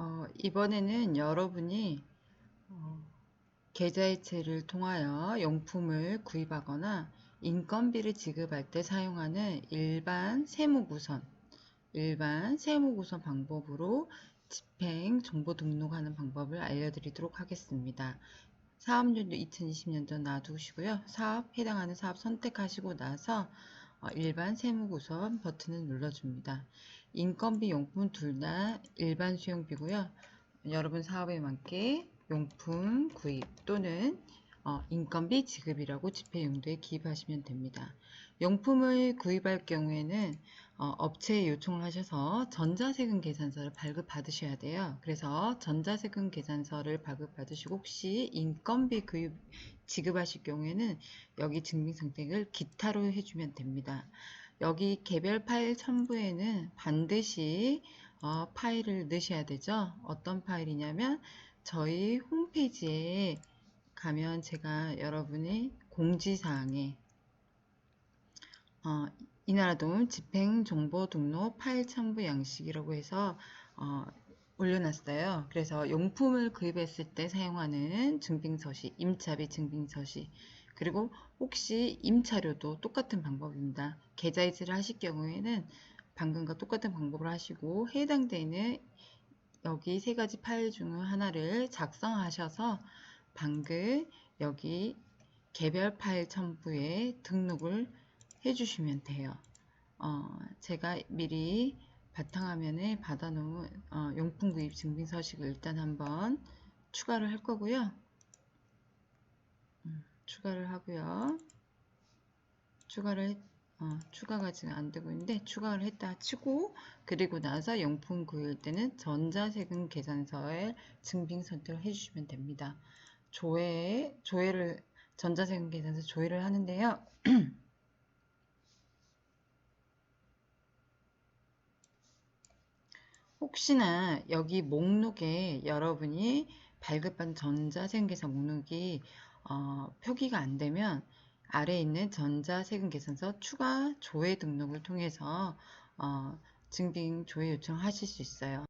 어, 이번에는 여러분이 어, 계좌이체를 통하여 용품을 구입하거나 인건비를 지급할 때 사용하는 일반 세무구선, 일반 세무구선 방법으로 집행 정보 등록하는 방법을 알려드리도록 하겠습니다. 사업연도 2020년도 놔두시고요. 사업 해당하는 사업 선택하시고 나서 어, 일반 세무구선 버튼을 눌러줍니다. 인건비 용품 둘 다 일반 수용비고요. 여러분 사업에 맞게 용품 구입 또는 어, 인건비 지급이라고 집회 용도에 기입하시면 됩니다. 용품을 구입할 경우에는 어, 업체에 요청을 하셔서 전자세금 계산서를 발급받으셔야 돼요. 그래서 전자세금 계산서를 발급받으시고 혹시 인건비 구입 지급하실 경우에는 여기 증빙 선택을 기타로 해주면 됩니다. 여기 개별 파일 첨부에는 반드시 어, 파일을 넣으셔야 되죠. 어떤 파일이냐면 저희 홈페이지에 가면 제가 여러분의 공지사항에 어, 이나라돈 집행정보 등록 파일 첨부 양식이라고 해서 어, 올려놨어요. 그래서 용품을 구입했을 때 사용하는 증빙서시, 임차비 증빙서시, 그리고 혹시 임차료도 똑같은 방법입니다. 계좌이체를 하실 경우에는 방금과 똑같은 방법을 하시고 해당되는 여기 세 가지 파일 중 하나를 작성하셔서 방금 여기 개별 파일 첨부에 등록을 해주시면 돼요. 어, 제가 미리 바탕화면에 받아놓은 어, 용품 구입 증빙 서식을 일단 한번 추가를 할 거고요. 음, 추가를 하고요. 추가를 어, 추가가 지금 안 되고 있는데 추가를 했다 치고 그리고 나서 용품 구입 때는 전자세금 계산서에 증빙 선택을 해주시면 됩니다. 조회 조회를 전자세금 계산서 조회를 하는데요. 혹시나 여기 목록에 여러분이 발급한 전자세금계산 목록이 어, 표기가 안 되면 아래에 있는 전자세금계산서 추가 조회 등록을 통해서 어, 증빙 조회 요청하실 수 있어요.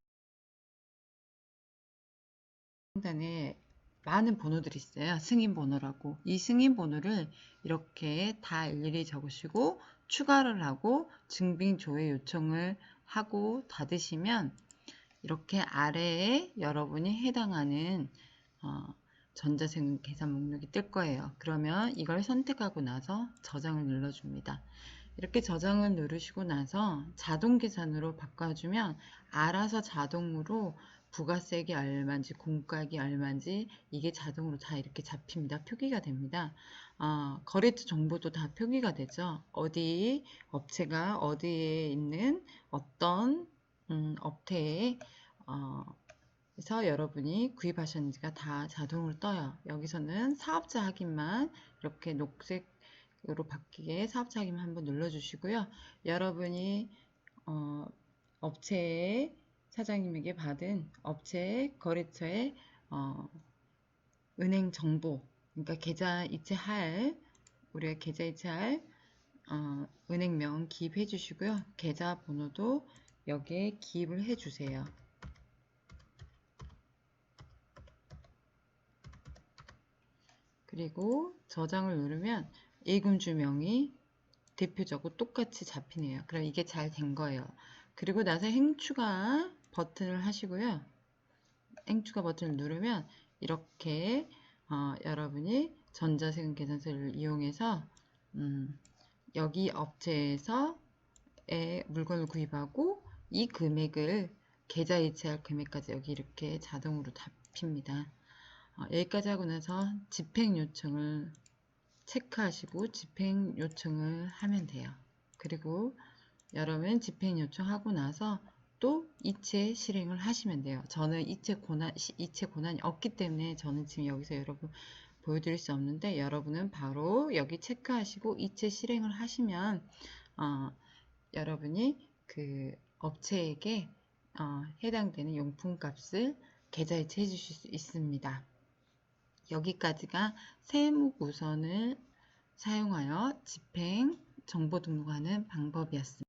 상단에 많은 번호들이 있어요. 승인 번호라고. 이 승인 번호를 이렇게 다 일일이 적으시고 추가를 하고 증빙 조회 요청을 하고 닫으시면 이렇게 아래에 여러분이 해당하는 어, 전자세금 계산 목록이 뜰 거예요. 그러면 이걸 선택하고 나서 저장을 눌러줍니다. 이렇게 저장을 누르시고 나서 자동 계산으로 바꿔주면 알아서 자동으로 부가세액이 얼마인지 공가액이 얼마인지 이게 자동으로 다 이렇게 잡힙니다. 표기가 됩니다. 어, 거래처 정보도 다 표기가 되죠. 어디 업체가 어디에 있는 어떤 음, 업태에 어, 그래서 여러분이 구입하셨는지가 다 자동으로 떠요. 여기서는 사업자 확인만 이렇게 녹색으로 바뀌게 사업자 확인만 한번 눌러주시고요. 여러분이 어, 업체의 사장님에게 받은 업체 거래처의 어, 은행 정보, 그러니까 계좌 이체할 우리가 계좌 이체할 어, 은행명 기입해 주시고요. 계좌 번호도 여기에 기입을 해 주세요. 그리고 저장을 누르면 예금주명이 대표적으로 똑같이 잡히네요. 그럼 이게 잘 된 거예요. 그리고 나서 행추가 버튼을 하시고요. 행추가 버튼을 누르면 이렇게 어, 여러분이 전자세금 계산서를 이용해서 음, 여기 업체에서 물건을 구입하고 이 금액을 계좌 이체할 금액까지 여기 이렇게 자동으로 잡힙니다. 어, 여기까지 하고 나서 집행 요청을 체크하시고 집행 요청을 하면 돼요. 그리고 여러분 집행 요청하고 나서 또 이체 실행을 하시면 돼요. 저는 이체 고난, 이체 고난이 없기 때문에 저는 지금 여기서 여러분 보여드릴 수 없는데 여러분은 바로 여기 체크하시고 이체 실행을 하시면 어, 여러분이 그 업체에게 어, 해당되는 용품 값을 계좌이체 해주실 수 있습니다. 여기까지가 세무구선을 사용하여 집행 정보 등록하는 방법이었습니다.